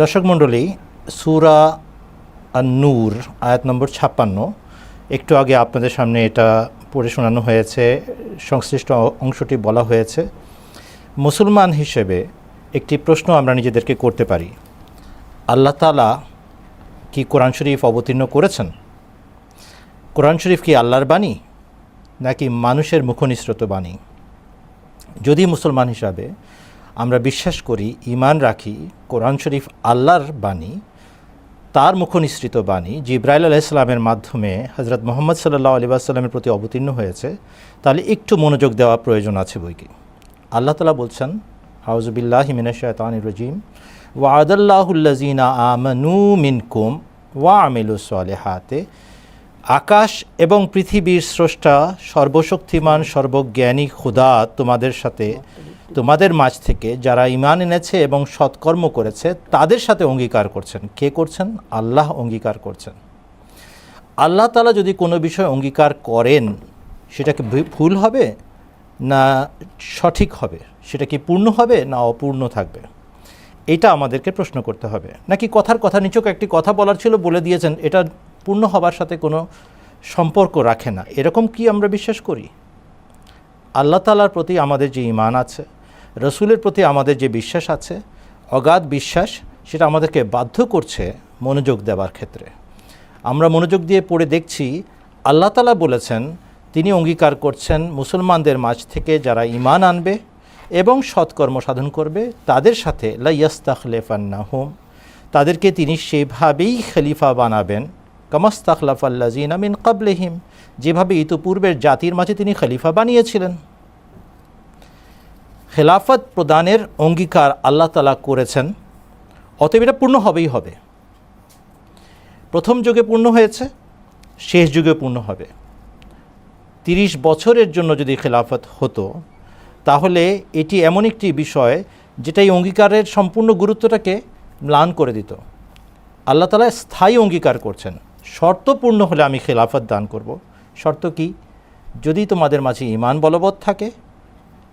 দর্শক মণ্ডলী, সুরা নূর আয়াত নম্বর ছাপ্পান্ন। একটু আগে আপনাদের সামনে এটা পড়ে শোনানো হয়েছে, সংশ্লিষ্ট অংশটি বলা হয়েছে। মুসলমান হিসেবে একটি প্রশ্ন আমরা নিজেদেরকে করতে পারি। আল্লাহ তালা কি কোরআন শরীফ অবতীর্ণ করেছেন? কোরআন শরীফ কি আল্লাহর বাণী, নাকি মানুষের মুখনিসৃত বাণী? যদি মুসলমান হিসাবে আমরা বিশ্বাস করি ইমান রাখি, কোরআন শরীফ আল্লাহর বাণী, তার মুখনিসৃত বাণী, জিব্রাইল আলাইসালামের মাধ্যমে হজরত মোহাম্মদ সাল্লাহ আলী প্রতি অবতীর্ণ হয়েছে, তাহলে একটু মনোযোগ দেওয়া প্রয়োজন আছে বইকে। আল্লাহ তালা বলছেন হাউজবিল্লাহ হিমিনা শয়তান রজিম। ওয়াদাল্লাহুল্লাজিনা আমানু মিনকুম ওয়া আমিলু হাতে আকাশ এবং পৃথিবীর স্রষ্টা, সর্বশক্তিমান, সর্বজ্ঞানী খুদা তোমাদের সাথে তোমাদের মাঝ থেকে যারা ইমান এনেছে এবং সৎকর্ম করেছে, তাদের সাথে অঙ্গীকার করছেন। কে করছেন? আল্লাহ অঙ্গীকার করছেন। আল্লাহ তালা যদি কোনো বিষয় অঙ্গীকার করেন, সেটা কি ভুল হবে না সঠিক হবে? সেটা কি পূর্ণ হবে না অপূর্ণ থাকবে? এটা আমাদেরকে প্রশ্ন করতে হবে। নাকি কথার কথা নিচক একটি কথা বলার ছিল, বলে দিয়েছেন, এটা পূর্ণ হবার সাথে কোনো সম্পর্ক রাখে না। এরকম কি আমরা বিশ্বাস করি? আল্লাহ তালার প্রতি আমাদের যে ইমান আছে রসুলের প্রতি আমাদের যে বিশ্বাস আছে, অগাধ বিশ্বাস, সেটা আমাদেরকে বাধ্য করছে মনোযোগ দেওয়ার ক্ষেত্রে। আমরা মনোযোগ দিয়ে পড়ে দেখছি, আল্লাহ তালা বলেছেন, তিনি অঙ্গীকার করছেন মুসলমানদের মাঝ থেকে যারা ইমান আনবে এবং সৎকর্ম সাধন করবে, তাদের সাথে লাইয়াস্তাখলেফান্নাহুম, তাদেরকে তিনি সেভাবেই খলিফা বানাবেন কামাস্তাখলাফাল্লাজিন আমিন কাবলেহিম যেভাবে ইতোপূর্বের জাতির মাঝে তিনি খলিফা বানিয়েছিলেন। খেলাফত প্রদানের অঙ্গীকার আল্লাহ তালা করেছেন, অতএব এটা পূর্ণ হবেই হবে। প্রথম যুগে পূর্ণ হয়েছে, শেষ যুগে পূর্ণ হবে। তিরিশ বছরের জন্য যদি খেলাফত হতো, তাহলে এটি এমন একটি বিষয় যেটা এই অঙ্গীকারের সম্পূর্ণ গুরুত্বটাকে ম্লান করে দিত। আল্লাহ তালা স্থায়ী অঙ্গীকার করছেন, শর্ত পূর্ণ হলে আমি খেলাফত দান করব। শর্ত কি? যদি তোমাদের মাঝে ইমান বলবৎ থাকে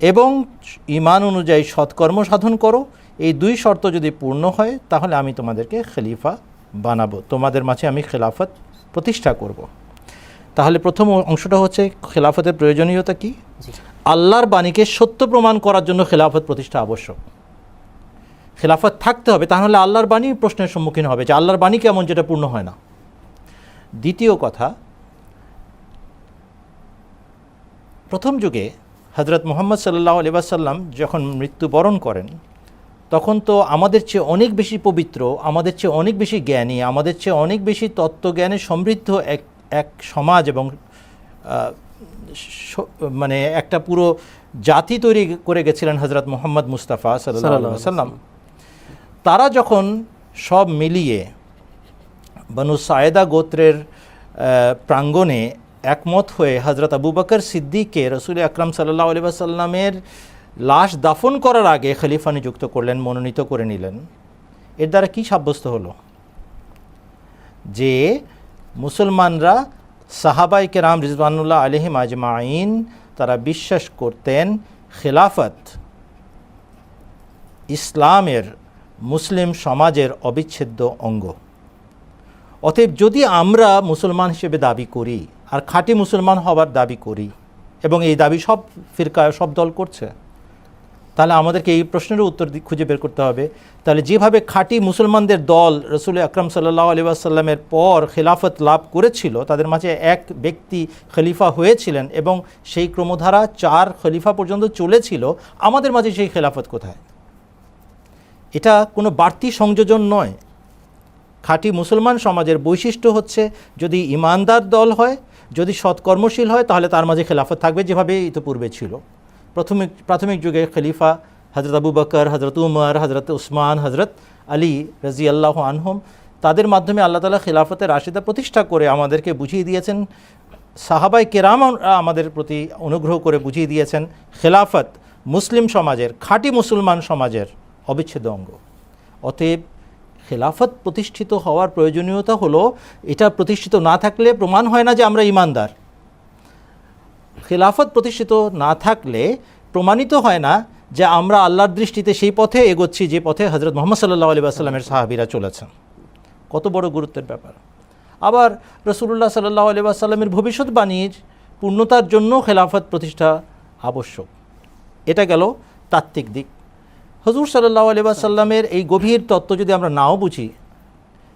এবং ইমান অনুযায়ী সৎকর্ম সাধন করো। এই দুই শর্ত যদি পূর্ণ হয় তাহলে আমি তোমাদেরকে খলিফা বানাবো। তোমাদের মাঝে আমি খেলাফত প্রতিষ্ঠা করব। তাহলে প্রথম অংশটা হচ্ছে খেলাফতের প্রয়োজনীয়তা কি? আল্লাহর বাণীকে সত্য প্রমাণ করার জন্য খেলাফত প্রতিষ্ঠা আবশ্যক। খেলাফত থাকতে হবে তাহলে আল্লাহর বাণী প্রশ্নের সম্মুখীন হবে যে আল্লাহর বাণী কেমন যেটা পূর্ণ হয় না। দ্বিতীয় কথা প্রথম যুগে হজরত মোহাম্মদ সাল্লাহ আলিবাসাল্লাম যখন মৃত্যুবরণ করেন তখন তো আমাদের চেয়ে অনেক বেশি পবিত্র আমাদের চেয়ে অনেক বেশি জ্ঞানী আমাদের চেয়ে অনেক বেশি তত্ত্বজ্ঞানে সমৃদ্ধ এক এক সমাজ এবং মানে একটা পুরো জাতি তৈরি করে গেছিলেন হজরত মোহাম্মদ মুস্তাফা সাল্লাহ সাল্লাম তারা যখন সব মিলিয়ে বনু সায়েদা গোত্রের প্রাঙ্গণে একমত হয়ে হজরত আবু বকর সিদ্দিককে রসুল আকরাম সাল্লাহ আলি সাল্লামের লাশ দাফন করার আগে খলিফা নিযুক্ত করলেন, মনোনীত করে নিলেন। এর দ্বারা কি সাব্যস্ত হলো? যে মুসলমানরা সাহাবাই কেরাম রিজওয়ানুল্লাহ আলহিম আজমাইন তারা বিশ্বাস করতেন খেলাফত ইসলামের মুসলিম সমাজের অবিচ্ছেদ্য অঙ্গ। অতএব যদি আমরা মুসলমান হিসেবে দাবি করি আর খাঁটি মুসলমান হওয়ার দাবি করি এবং এই দাবি সব ফিরকা, সব দল করছে। তাহলে আমাদেরকে এই প্রশ্নেরও উত্তর খুঁজে বের করতে হবে। তাহলে যেভাবে খাঁটি মুসলমানদের দল রসুল আকরম সাল্লাহ আলি আসাল্লামের পর খেলাফত লাভ করেছিল, তাদের মাঝে এক ব্যক্তি খলিফা হয়েছিলেন এবং সেই ক্রমধারা চার খলিফা পর্যন্ত চলেছিল, আমাদের মাঝে সেই খেলাফত কোথায়? এটা কোনো বাড়তি সংযোজন নয়। খাঁটি মুসলমান সমাজের বৈশিষ্ট্য হচ্ছে যদি ইমানদার দল হয় যদি সৎকর্মশীল হয়, তাহলে তার মাঝে খেলাফত থাকবে, যেভাবে ইতিপূর্বে ছিল। প্রাথমিক প্রাথমিক যুগে খলিফা হজরত আবু বকর হজরত উমর হজরত উসমান হজরত আলী রাজি আল্লাহ আনহম, তাদের মাধ্যমে আল্লাহ তালা খেলাফতের রাশিদা প্রতিষ্ঠা করে আমাদেরকে বুঝিয়ে দিয়েছেন। সাহাবাই কেরাম আমাদের প্রতি অনুগ্রহ করে বুঝিয়ে দিয়েছেন, খেলাফত মুসলিম সমাজের, খাঁটি মুসলমান সমাজের অবিচ্ছেদ্য অঙ্গ। অতএব খেলাফত প্রতিষ্ঠিত হওয়ার প্রয়োজনীয়তা হলো, এটা প্রতিষ্ঠিত না থাকলে প্রমাণ হয় না যে আমরা ইমানদার। খেলাফত প্রতিষ্ঠিত না থাকলে প্রমাণিত হয় না যে আমরা আল্লাহর দৃষ্টিতে সেই পথে এগোচ্ছি, যে পথে হজরত মোহাম্মদ সাল্লাহ আলী আসাল্লামের সাহাবিরা চলেছেন। কত বড় গুরুত্বের ব্যাপার। আবার রসুল্লাহ সাল্লাহ আলী আসাল্লামের ভবিষ্যৎবাণীর পূর্ণতার জন্য খেলাফত প্রতিষ্ঠা আবশ্যক। এটা গেল তাত্ত্বিক দিক। হজুর সাল্লাহ আলী আসাল্লামের এই গভীর তত্ত্ব যদি আমরা নাও বুঝি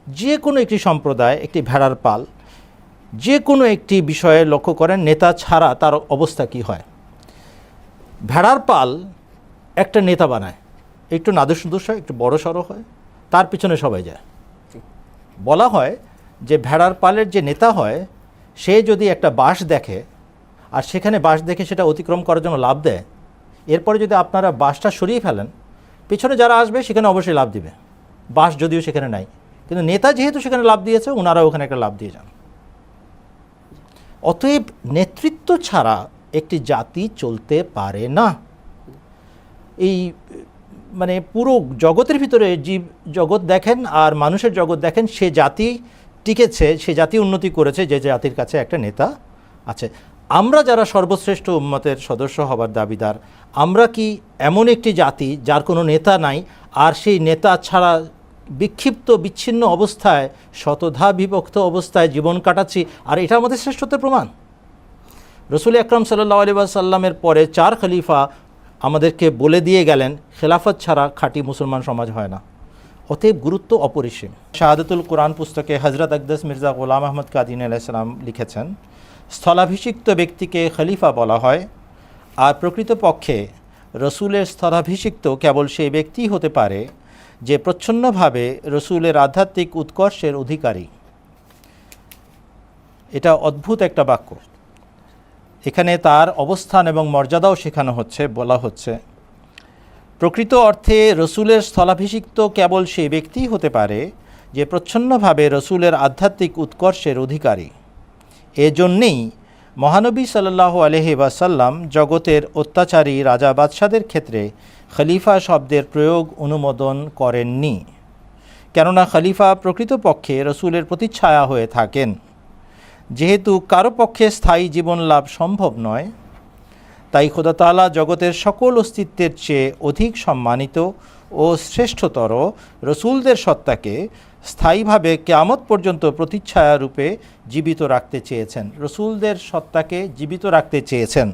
যে কোনো একটি সম্প্রদায়, একটি ভেড়ার পাল যে কোনো একটি বিষয়ে লক্ষ্য করেন নেতা ছাড়া তার অবস্থা কি হয়। ভেড়ার পাল একটা নেতা বানায়। একটু নাদুস নুদুস হয়, একটু বড় সড়ো হয়, তার পিছনে সবাই যায়। বলা হয় যে ভেড়ার পালের যে নেতা হয়, সে যদি একটা বাঁশ দেখে, আর সেখানে বাঁশ দেখে সেটা অতিক্রম করার জন্য লাভ দেয়, এরপরে যদি আপনারা বাঁশটা সরিয়ে ফেলেন পেছনে যারা আসবে, সেখানে অবশ্যই লাভ দিবে। বাস যদিও সেখানে নাই। কিন্তু নেতা যেহেতু সেখানে লাভ দিয়েছে ওনারা ওখানে একটা লাভ দিয়ে যান। অতএব নেতৃত্ব ছাড়া একটি জাতি চলতে পারে না। এই মানে পুরো জগতের ভিতরে জীব, জগৎ দেখেন আর মানুষের জগৎ দেখেন, সে জাতি টিকেছে, সে জাতি উন্নতি করেছে, যে জাতির কাছে একটা নেতা আছে। আমরা যারা সর্বশ্রেষ্ঠ উম্মতের সদস্য হবার দাবিদার, আমরা কি এমন একটি জাতি যার কোনো নেতা নাই আর সেই নেতা ছাড়া বিক্ষিপ্ত, বিচ্ছিন্ন অবস্থায় শতধা বিভক্ত অবস্থায় জীবন কাটাচ্ছি আর এটা আমাদের শ্রেষ্ঠত্বের প্রমাণ? রসুল আকরম সাল্লাহ আলী সাল্লামের পরে চার খলিফা আমাদেরকে বলে দিয়ে গেলেন, খেলাফত ছাড়া খাঁটি মুসলমান সমাজ হয় না। অতএব গুরুত্ব অপরিসীম। শাহাদতুল কোরআন পুস্তকে হজরত আকদাস মির্জা গোলাম আহমদ কাদিন আলাইসালাম লিখেছেন স্থলাভিষিক্ত ব্যক্তিকে খলিফা বলা হয়। আর প্রকৃতপক্ষে রসুলের স্থলাভিষিক্ত কেবল সেই ব্যক্তিই হতে পারে যে প্রচ্ছন্নভাবে রসুলের আধ্যাত্মিক উৎকর্ষের অধিকারী। এটা অদ্ভুত একটা বাক্য। এখানে তার অবস্থান এবং মর্যাদাও শেখানো হচ্ছে, বলা হচ্ছে। প্রকৃত অর্থে রসুলের স্থলাভিষিক্ত কেবল সেই ব্যক্তিই হতে পারে যে প্রচ্ছন্নভাবে রসুলের আধ্যাত্মিক উৎকর্ষের অধিকারী। এজন্যেই মহানবী সাল্লাহ আলহি জগতের অত্যাচারী রাজা বাদশাদের ক্ষেত্রে খলিফা শব্দের প্রয়োগ অনুমোদন করেননি। কেননা খলিফা প্রকৃতপক্ষে রসুলের প্রতিচ্ছায়া হয়ে থাকেন। যেহেতু কারও পক্ষে স্থায়ী জীবন লাভ সম্ভব নয়, তাই খোদাতালা জগতের সকল অস্তিত্বের চেয়ে অধিক সম্মানিত ও শ্রেষ্ঠতর রসুলদের সত্তাকে স্থায়ীভাবে কেয়ামত পর্যন্ত প্রতিচ্ছায়া রূপে জীবিত রাখতে চেয়েছেন। রসুলদের সত্তাকে জীবিত রাখতে চেয়েছেন।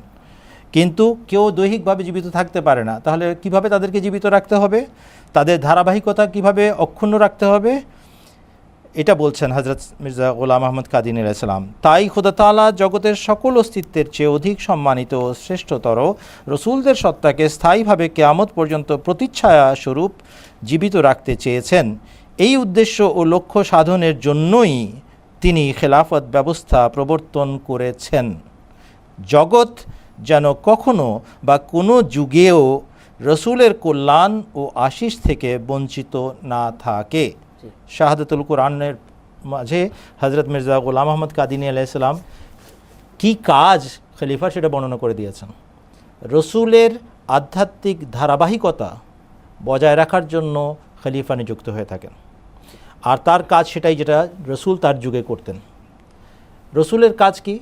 কিন্তু কেউ দৈহিকভাবে জীবিত থাকতে পারে না। তাহলে কীভাবে তাদেরকে জীবিত রাখতে হবে? তাদের ধারাবাহিকতা কীভাবে অক্ষুণ্ণ রাখতে হবে? এটা বলছেন হজরত মির্জা গোলাম আহমদ কাদিন আলাইসালাম তাই খোদা তালা জগতের সকল অস্তিত্বের চেয়ে অধিক সম্মানিত ও শ্রেষ্ঠতর রসুলদের সত্তাকে স্থায়ীভাবে কেয়ামত পর্যন্ত প্রতিচ্ছায়া স্বরূপ জীবিত রাখতে চেয়েছেন। এই উদ্দেশ্য ও লক্ষ্য সাধনের জন্যই তিনি খেলাফত ব্যবস্থা প্রবর্তন করেছেন। জগৎ যেন কখনো বা কোনো যুগেও রসুলের কল্যাণ ও আশিস থেকে বঞ্চিত না থাকে। শাহাদাতুল কোরআনের মাঝে হজরত মির্জা গোলাম আহমদ কাদিনী আলাইসালাম কী কাজ খলিফা সেটা বর্ণনা করে দিয়েছেন। রসুলের আধ্যাত্মিক ধারাবাহিকতা বজায় রাখার জন্য খলিফা নিযুক্ত হয়ে থাকেন। আর তার কাজ সেটাই যেটা রসুল তার যুগে করতেন। রসুলের কাজ কি?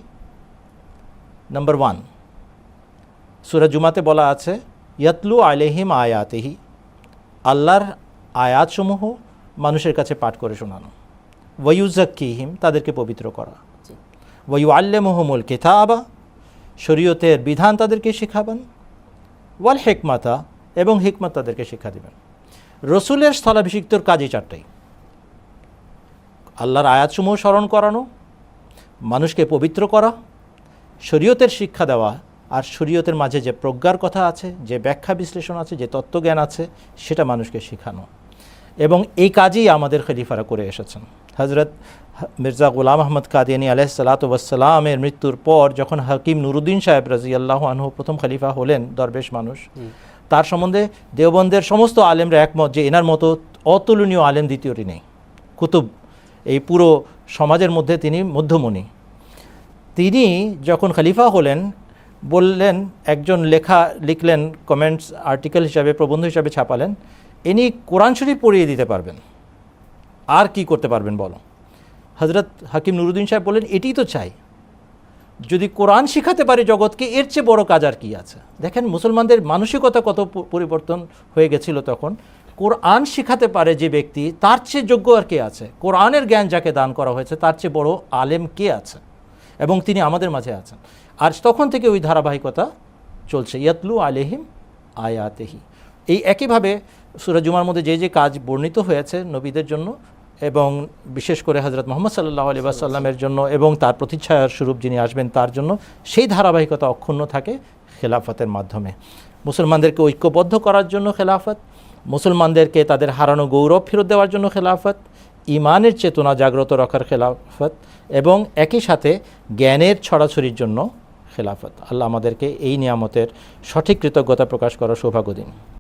নাম্বার ওয়ান সুরা জুমাতে বলা আছে ইয়াতলু আলেহিম আয়াতেহি আল্লাহর আয়াতসমূহ মানুষের কাছে পাঠ করে শোনানো। ওয়ুজাক্কিহিম তাদেরকে পবিত্র করা। ওয়ু আল্লে আল্লেমহমুল কেতাবা শরীয়তের বিধান তাদেরকে শেখাবেন। ওয়াল হেকমাতা এবং হিকমত তাদেরকে শিক্ষা দেবেন। রসুলের স্থলাভিষিক্তর কাজই চারটাই। আল্লাহর আয়াতসমূহ স্মরণ করানো মানুষকে পবিত্র করা শরীয়তের শিক্ষা দেওয়া আর শরীয়তের মাঝে যে প্রজ্ঞার কথা আছে যে ব্যাখ্যা বিশ্লেষণ আছে যে তত্ত্বজ্ঞান আছে সেটা মানুষকে শেখানো। এবং এই কাজই আমাদের খলিফারা করে এসেছেন। হজরত মির্জা গুলাম আহমদ কাদিয়ানি আলহ সালাতামের মৃত্যুর পর যখন হাকিম নুরুদ্দিন সাহেব রাজি আল্লাহ আনহু প্রথম খলিফা হলেন দরবেশ মানুষ তার সম্বন্ধে দেওবন্দের সমস্ত আলেমরা একমত যে এনার মতো অতুলনীয় আলেম দ্বিতীয়টি নেই। কুতুব এই পুরো সমাজের মধ্যে তিনি মধ্যমণি। তিনি যখন খলিফা হলেন, বললেন, একজন লেখা লিখলেন, কমেন্টস আর্টিকেল হিসাবে, প্রবন্ধ হিসাবে ছাপালেন, ইনি কোরআন শরীফ পড়িয়ে দিতে পারবেন। আর কি করতে পারবেন বলো? হজরত হাকিম নুরুদ্দিন সাহেব বললেন, এটিই তো চাই। যদি কোরআন শিখাতে পারি জগৎকে, এর চেয়ে বড় কাজ আর কি আছে? দেখেন, মুসলমানদের মানসিকতা কত পরিবর্তন হয়ে গেছিল তখন। কোরআন শিখাতে পারে যে ব্যক্তি, তার চেয়ে যোগ্য আর কে আছে? কোরআনের জ্ঞান যাকে দান করা হয়েছে, তার চেয়ে বড় আলেম কে আছে? এবং তিনি আমাদের মাঝে আছেন। আর তখন থেকে ওই ধারাবাহিকতা চলছে। ইয়াতলু আলেহিম আয়াতেহি। এই একইভাবে সুরাজুমার মধ্যে যে যে কাজ বর্ণিত হয়েছে নবীদের জন্য এবং বিশেষ করে হজরত মোহাম্মদ সাল্লাহ আলী সাল্লামের জন্য এবং তার প্রতিচ্ছায়ার স্বরূপ যিনি আসবেন তার জন্য, সেই ধারাবাহিকতা অক্ষুণ্ণ থাকে খেলাফতের মাধ্যমে। মুসলমানদেরকে ঐক্যবদ্ধ করার জন্য খেলাফত মুসলমানদেরকে তাদের হারানো গৌরব ফেরত দেওয়ার জন্য খেলাফত, ইমানের চেতনা জাগ্রত রাখার খেলাফত এবং একই সাথে জ্ঞানের ছড়াছড়ির জন্য খেলাফত। আল্লাহ আমাদেরকে এই নিয়ামতের সঠিক কৃতজ্ঞতা প্রকাশ করার সৌভাগ্য দিন।